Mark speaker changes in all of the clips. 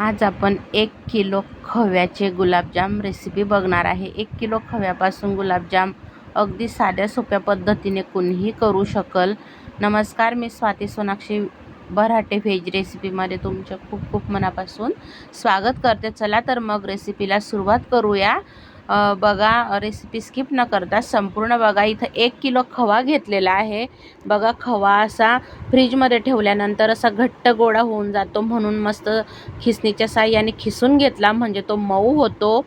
Speaker 1: आज आपण एक किलो खव्याचे गुलाबजाम रेसिपी बघणार आहे. एक किलो खव्यापासून गुलाबजाम अगदी साध्या सोप्या पद्धतीने कुणीही करू शकल. नमस्कार मी स्वाती सोनाक्षी बराटे व्हेज रेसिपीमध्ये तुमचं खूप खूप मनापासून स्वागत करते. चला तर मग रेसिपीला सुरुवात करूया. बघा रेसिपी स्किप न करता संपूर्ण बघा इथं एक किलो खवा घेतलेला आहे. बघा खवा असा फ्रीजमध्ये ठेवल्यानंतर असा घट्ट गोळा होऊन जातो. म्हणून मस्त खिसणीच्या साह्याने खिसून घेतला म्हणजे तो मऊ होतो.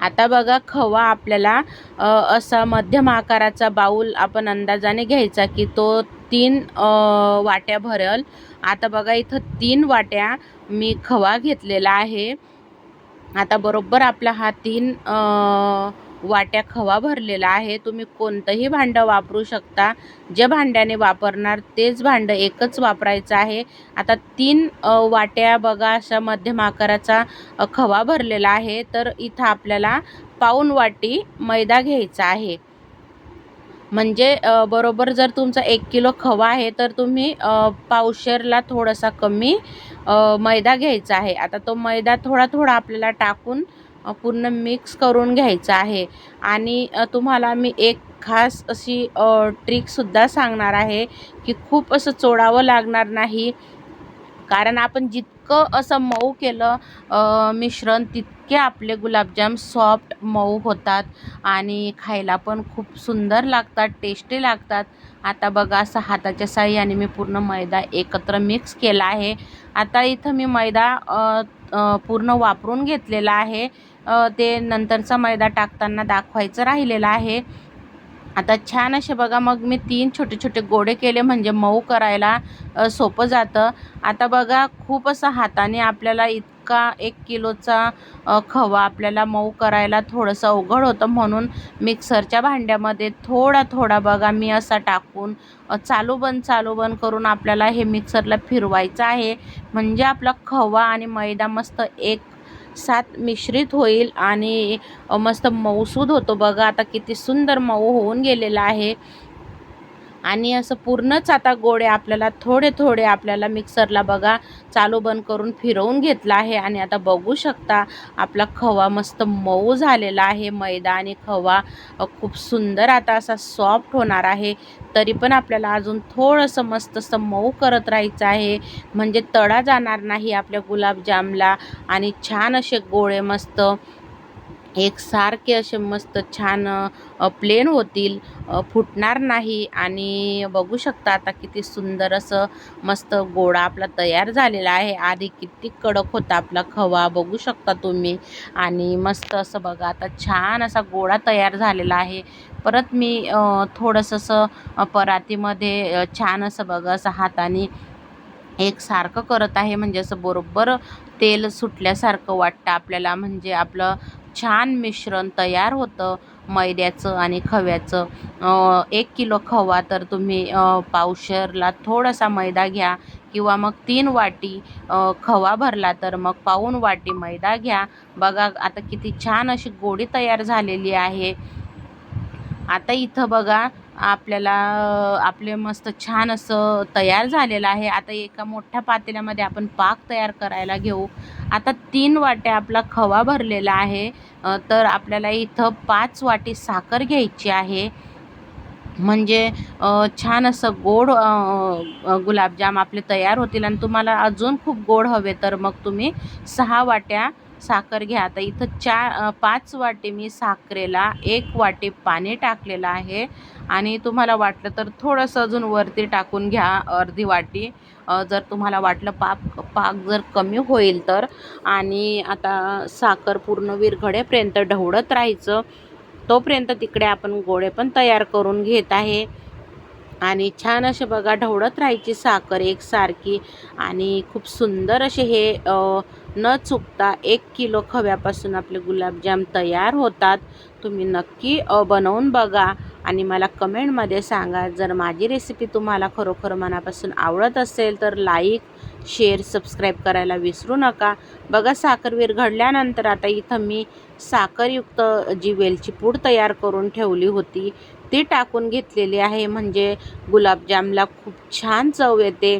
Speaker 1: आता बघा खवा आपल्याला असा मध्यम आकाराचा बाऊल आपण अंदाजाने घ्यायचा की तो तीन वाट्या भरल. आता बघा इथं तीन वाट्या मी खवा घेतलेला आहे. आता बरोबर आपला हा तीन वाट्या खवा भरलेला आहे. तुम्ही कोणतंही भांडं वापरू शकता. जे भांड्याने वापरणार तेच भांडं एकच वापरायचं आहे. आता तीन वाट्या बघा अशा मध्यम आकाराचा खवा भरलेला आहे. तर इथं आपल्याला पाऊण वाटी मैदा घ्यायचा आहे. म्हणजे बरोबर जर तुमचा एक किलो खवा आहे तर तुम्ही पावशेरला थोडासा कमी मैदा घ्यायचा आहे. आता तो मैदा थोडा थोडा आपल्याला टाकून पूर्ण मिक्स करून घ्यायचा आहे. आणि तुम्हाला मी एक खास अशी ट्रिकसुद्धा सांगणार आहे की खूप असं चोडावं लागणार नाही. कारण आपण जितकं असं मऊ केलं मिश्रण तितके आपले गुलाबजाम सॉफ्ट मऊ होतात आणि खायला पण खूप सुंदर लागतात टेस्टी लागतात. आता बघा असं हाताच्या साह्याने मी पूर्ण मैदा एकत्र मिक्स केला आहे. आता इथं मी मैदा पूर्ण वापरून घेतलेला आहे. ते नंतरचा मैदा टाकताना दाखवायचं राहिलेलं आहे. आता छान असे बघा मग मी तीन छोटे छोटे गोडे केले म्हणजे मऊ करायला सोपं जातं. आता बघा खूप असं हाताने आपल्याला इतका एक किलोचा खवा आपल्याला मऊ करायला थोडंसं अवघड होतं म्हणून मिक्सरच्या भांड्यामध्ये थोडा थोडा बघा मी असा टाकून चालू बंद चालू बंद करून आपल्याला हे मिक्सरला फिरवायचं आहे. म्हणजे आपला खवा आणि मैदा मस्त एक साथ मिश्रित होईल आणि मस्त मऊसूद होतो. बघा आता किती सुंदर मऊ होऊन गेलेला आहे. आणि असं पूर्णच आता गोळे आपल्याला थोडे थोडे आपल्याला मिक्सरला बघा चालू बंद करून फिरवून घेतला आहे. आणि आता बघू शकता आपला खवा मस्त मऊ झालेला आहे. मैदा आणि खवा खूप सुंदर आता असा सॉफ्ट होणार आहे. तरी पण आपल्याला अजून थोडंसं मस्त असं मऊ करत राहायचं आहे. म्हणजे तडा जाणार नाही आपल्या गुलाबजामला. आणि छान असे गोळे मस्त एकसारखे असे मस्त छान प्लेन होतील फुटणार नाही. आणि बघू शकता आता किती सुंदर असं मस्त गोळा आपला तयार झालेला आहे. आधी किती कडक होता आपला खवा बघू शकता तुम्ही. आणि मस्त असं बघा आता छान असा गोळा तयार झालेला आहे. परत मी थोडंसं असं परातीमध्ये छान असं बघा असं हाताने एकसारखं करत आहे. म्हणजे असं बरोबर तेल सुटल्यासारखं वाटतं आपल्याला. म्हणजे आपलं छान मिश्रण तयार होतं. मैद्याचं आणि खव्याचं. एक किलो खवा तर तुम्ही पावशरला पावशेरला थोडासा मैदा घ्या किंवा मग तीन वाटी खवा भरला तर मग पाऊण वाटी मैदा घ्या. बघा आता किती छान अशी गोडी तयार झालेली आहे. आता इथं बघा आपल्याला आपले मस्त छान असं तयार झालेलं आहे. आता एका मोठ्या पातेल्यामध्ये आपण पाक तयार करायला घेऊ. आता तीन वाट्या आपला खवा भरलेला आहे. तर आपल्याला इथं पाच वाटी साखर घ्यायची आहे. म्हणजे छान असं गोड गुलाबजाम आपले तयार होतील. आणि तुम्हाला अजून खूप गोड हवे तर मग तुम्ही सहा वाट्या साखर घ्या. आता इथं चार पाच वाटी मी साखरेला एक वाटी पाणी टाकलेलं आहे. आणि तुम्हाला वाटलं तर थोडंसं अजून वरती टाकून घ्या अर्धी वाटी. जर तुम्हाला वाटलं पाक पाक जर कमी होईल तर. आणि आता साखर पूर्ण विरघडेपर्यंत ढवळत राहायचं. तोपर्यंत तिकडे आपण गोळे पण तयार करून घेत आहे. आणि छान असे बघा ढवळत राहायची साखर एकसारखी आणि खूप सुंदर असे हे न चुकता एक किलो खव्यापासून आपले गुलाबजाम तयार होतात. तुम्ही नक्की बनवून बघा आणि मला कमेंटमध्ये सांगा. जर माझी रेसिपी तुम्हाला खरोखर मनापासून आवडत असेल तर लाईक शेअर सबस्क्राईब करायला विसरू नका. बघा साखर विरघडल्यानंतर आता इथं मी साखरयुक्त जी वेलची पूड तयार करून ठेवली होती ती टाकून घेतलेली आहे. म्हणजे गुलाबजामला खूप छान चव येते.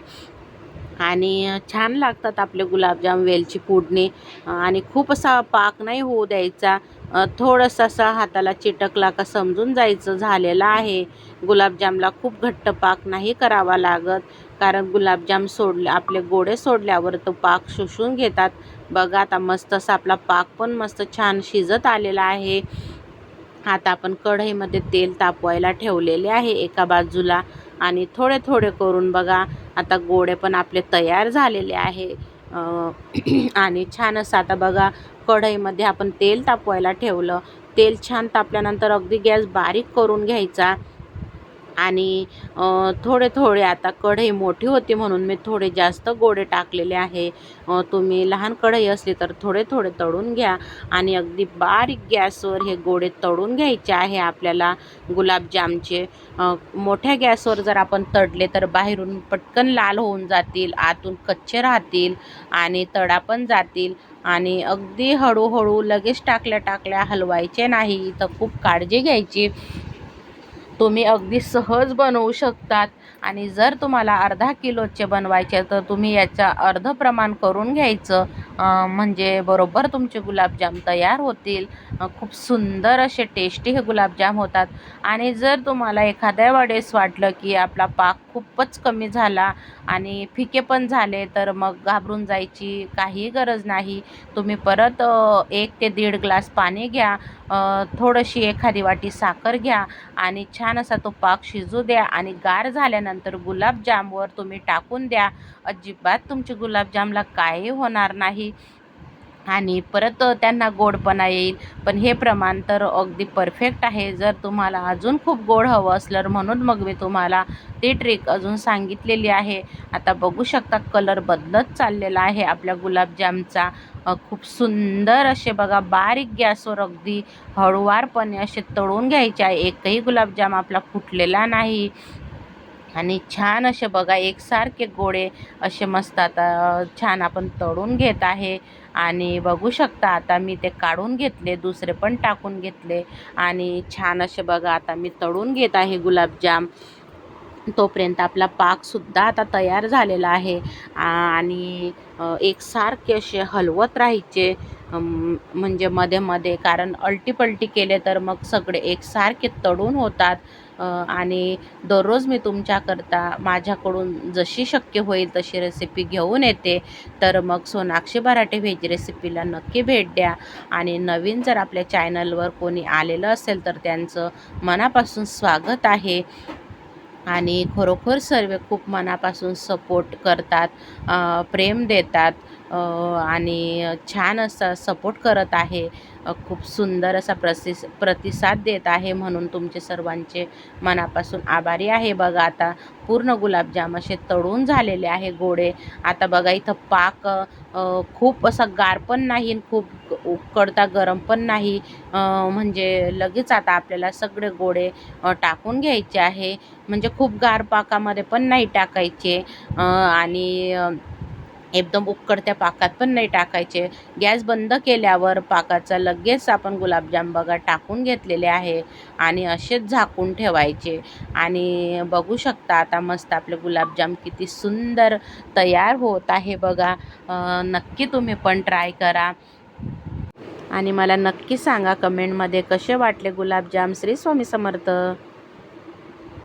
Speaker 1: आणि छान लागतात आपले गुलाबजाम वेलची पूडने आणि खूप असा पाक नाही होऊ द्यायचा. थोडंसं असा हाताला चिटकला का समजून जायचं झालेलं आहे. गुलाबजामला खूप घट्ट पाक नाही करावा लागत. कारण गुलाबजाम सोडले आपले गोडे सोडल्यावर तो पाक शोषून घेतात. बघा आता मस्त असा आपला पाक पण मस्त छान शिजत आलेला आहे. आता आपण कढईमध्ये तेल तापवायला ठेवलेले आहे एका बाजूला. आणि थोडे थोडे करून बघा आता गोडे पण आपले तयार झालेले आहे. आणि छान असं आता बघा कढईमध्ये आपण तेल तापवायला ठेवलं. तेल छान तापल्यानंतर अगदी गॅस बारीक करून घ्यायचा. आणि थोडे थोडे आता कढई मोठी होती म्हणून मी थोडे जास्त गोडे टाकलेले आहे. तुम्ही लहान कढई असली तर थोडे थोडे तळून घ्या आणि अगदी बारीक गॅसवर हे गोडे तळून घ्यायचे आहे आपल्याला गुलाबजामचे. मोठ्या गॅसवर जर आपण तळले तर बाहेरून पटकन लाल होऊन जातील आतून कच्चे राहतील आणि तडा पण जातील आणि अगदी हळूहळू लगेच टाकल्या टाकल्या हलवायचे नाही. तर खूप काळजी घ्यायची. तुम्ही अगदी सहज बनवू शकतात. आणि जर तुम्हाला अर्धा किलोचे बनवायचे तर तुम्ही याचा अर्ध प्रमाण करून घ्यायचं. म्हणजे बरोबर तुमचे गुलाबजाम तयार होतील. खूप सुंदर असे टेस्टी हे गुलाबजाम होतात. आणि जर तुम्हाला एखाद्या वेळेस वाटलं की आपला पाक खूपच कमी झाला आणि फिके पण झाले तर मग घाबरून जायची काही गरज नाही. तुम्ही परत एक ते दीड ग्लास पाणी घ्या. थोडीशी एखादी वाटी साखर घ्या आणि छान असा तो पाक शिजू द्या आणि गार झाल्यानंतर गुलाबजामवर तुम्ही टाकून द्या. अजिबात तुमचे गुलाबजामला काही होणार नाही. आणि परत त्यांना गोडपणा येईल. पण हे प्रमाण तर अगदी परफेक्ट आहे. जर तुम्हाला अजून खूप गोड हवं असलं म्हणून मग मी तुम्हाला ती ट्रिक अजून सांगितलेली आहे. आता बघू शकता कलर बदलत चाललेला आहे. आपल्या गुलाबजामचा खूप सुंदर असे बघा बारीक गॅसवर अगदी हळूवारपणे असे तळून घ्यायचे आहे. एकही गुलाबजाम आपला फुटलेला नाही. आणि छान असे बघा एकसारखे गोळे असे मस्त आता छान आपण तळून घेत आहे. आणि बघू शकता आता मी ते काढून घेतले दुसरे पण टाकून घेतले. आणि छान असे बघा आता मी तळून घेत आहे गुलाबजाम. तोपर्यंत आपला पाकसुद्धा आता तयार झालेला आहे. आणि एकसारखे असे हलवत राहायचे म्हणजे मध्ये मध्ये. कारण अल्टीपल्टी केले तर मग सगळे एकसारखे तळून होतात. आणि दररोज मी तुमच्याकरता माझ्याकडून जशी शक्य होईल तशी रेसिपी घेऊन येते. तर मग सोनाक्षी बराटे व्हेज रेसिपीला नक्की भेट द्या. आणि नवीन जर आपल्या चॅनलवर कोणी आलेलं असेल तर त्यांचं मनापासून स्वागत आहे. आणि खरोखर सर्व खूप मनापासून सपोर्ट करतात प्रेम देतात. आणि छान असा सपोर्ट करत आहे. खूप सुंदर असा प्रसिस प्रतिसाद देत आहे म्हणून तुमचे सर्वांचे मनापासून आभारी आहे. बघा आता पूर्ण गुलाबजाम असे तळून झालेले आहे गोडे. आता बघा इथं पाक खूप असा गार पण नाही आणि खूप उकडता गरम पण नाही. म्हणजे लगेच आता आपल्याला सगळे गोडे टाकून घ्यायचे आहे. म्हणजे खूप गार पाकामध्ये पण नाही टाकायचे. आणि एकदम उकडत्या पाकात पण नाही टाकायचे. गॅस बंद केल्यावर पाकाचा लगेच आपण गुलाबजाम बघा टाकून घेतलेले आहे आणि असेच झाकून ठेवायचे. आणि बघू शकता आता मस्त आपले गुलाबजाम किती सुंदर तयार होत आहे बघा. नक्की तुम्ही पण ट्राय करा. आणि मला नक्की सांगा कमेंटमध्ये कसे वाटले गुलाबजाम? श्री स्वामी समर्थ.